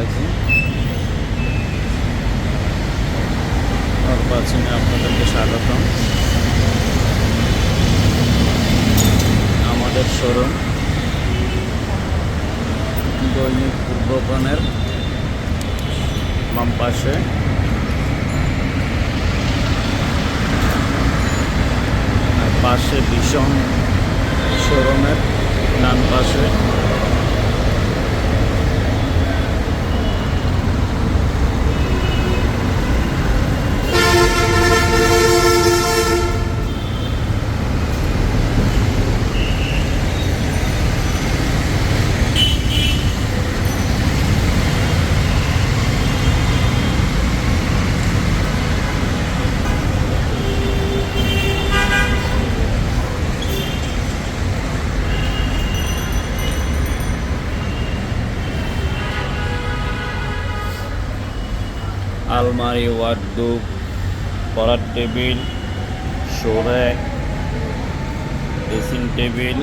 আলাইকুম। নির্বাচনে আপনাদেরকে স্বাগতম। আমাদের শোরুম দৈনিক পূর্বকণের বাম পাশে। পাশে ভীষণ শোরুমের ডান পাশে। আলমারি ওয়ার্ডরোব পড়ার table শোরেক dressing table,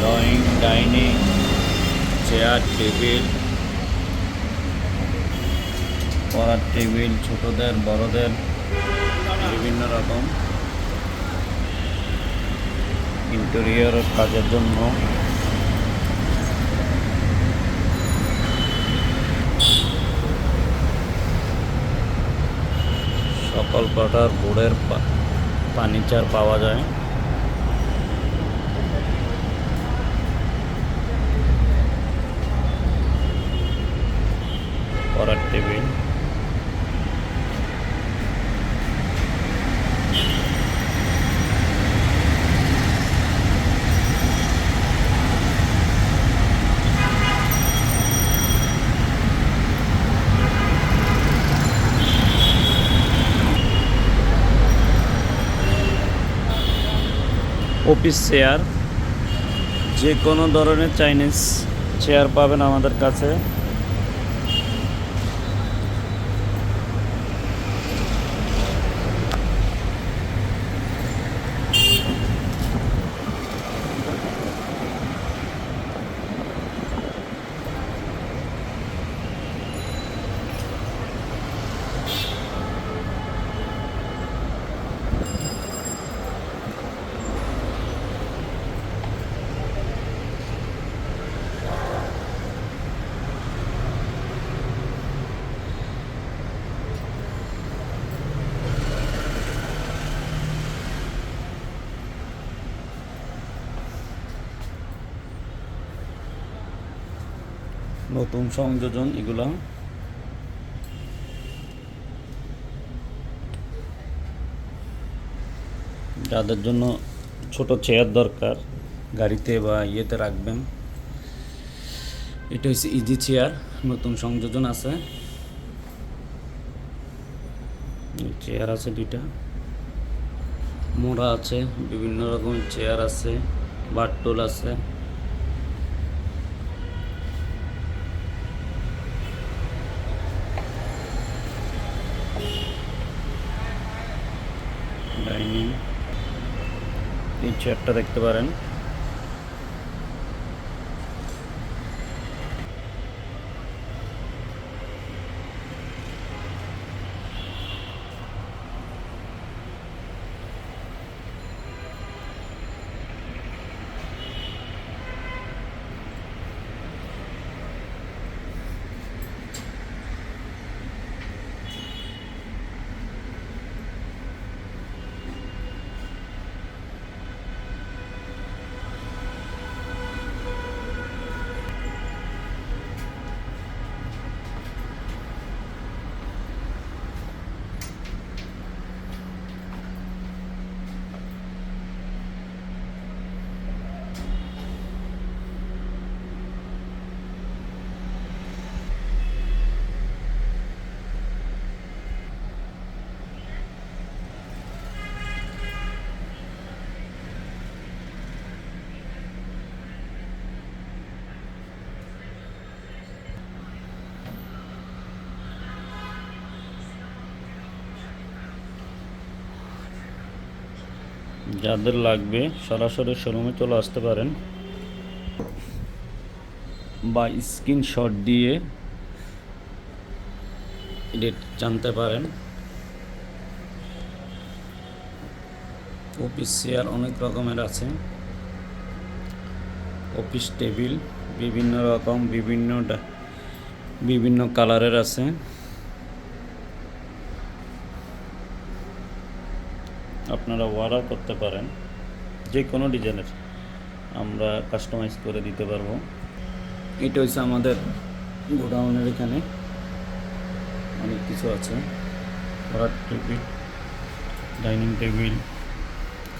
drawing, dining, chair, table, পড়ার টেবিল, ছোটদের, বড়দের, বিভিন্ন রকম। ইন্টেরিয়র কাজের জন্য সকল প্রকার বোর্ডের ফার্নিচার পাওয়া যায় পড়ার টেবিল অফিস চেয়ার যে কোনো ধরনের চাইনিজ চেয়ার পাবেন আমাদের কাছে। নতুন সংযোজন এগুলা। যাদের জন্য ছোট চেয়ার দরকার, গাড়িতে বা ইয়েতে রাখবেন। এটা হচ্ছে ইজি চেয়ার নতুন সংযোজন আছে। চেয়ার আছে দুইটা। মোড়া আছে, বিভিন্ন রকমের চেয়ার আছে বাট্টোল আছে ডাইনিং এই চেয়ারটা দেখতে পারেন। যাদের লাগবে সরাসরি শোরুমে চলে আসতে পারেন। বা স্ক্রিনশট দিয়ে ডেট জানতে পারেন। অফিস চেয়ার অনেক রকমের আছে। অফিস টেবিল বিভিন্ন রকম, বিভিন্ন বিভিন্ন কালারের আছে। আপনারা অর্ডার করতে পারেন। যে কোনো ডিজাইনের আমরা কাস্টমাইজ করে দিতে পারব। এটা হচ্ছে আমাদের গোডাউনের এখানে। অনেক কিছু আছে। পড়ার টেবিল ডাইনিং টেবিল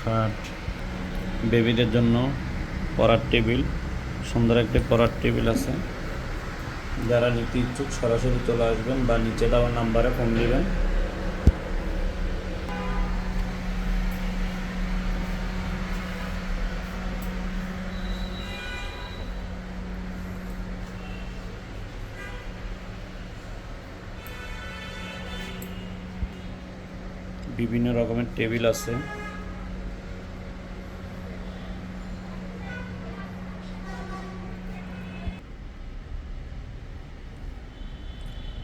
খাট বেবিদের জন্য পড়ার টেবিল সুন্দর একটা পড়ার টেবিল আছে। যারা নিতে ইচ্ছুক সরাসরি চলে আসবেন বা নিচে দেওয়ার নাম্বারে ফোন দিবেন। বিভিন্ন রকমের টেবিল আছে।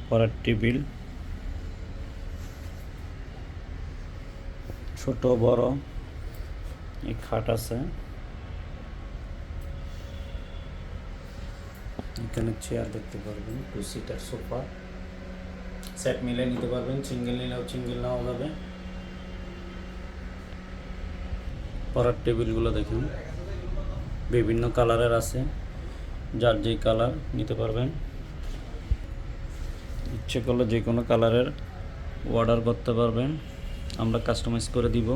পড়ার টেবিল। ছোট, বড়। এই খাট আছে। এখানে চেয়ার দেখতে পারবেন টু সিটার সোফা সেট মিলে নিতে পারবেন, সিঙ্গেল নিলেও সিঙ্গেল নেওয়া যাবে। পড়ার টেবিলগুলো দেখুন। বিভিন্ন কালারের আছে। যার যেই কালার নিতে পারবেন। ইচ্ছে করলে যে কোনো কালারের অর্ডার করতে পারবেন। আমরা কাস্টমাইজ করে দিব।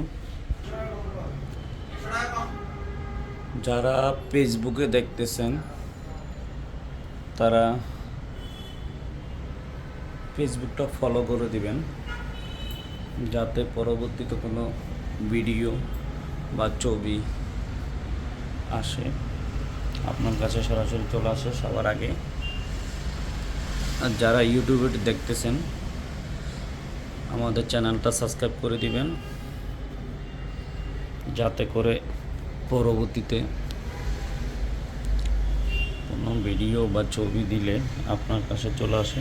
যারা ফেসবুকে দেখতেছেন, তারা ফেসবুকটা ফলো করে দিবেন। যাতে পরবর্তীতে কোনো ভিডিও বা ছবি আসে, আপনার কাছে সরাসরি চলে আসে সবার আগে। আর যারা ইউটিউবে দেখতেছেন, আমাদের চ্যানেলটা সাবস্ক্রাইব করে দিবেন, যাতে করে পরবর্তীতে কোনো ভিডিও বা ছবি দিলে আপনার কাছে চলে আসে।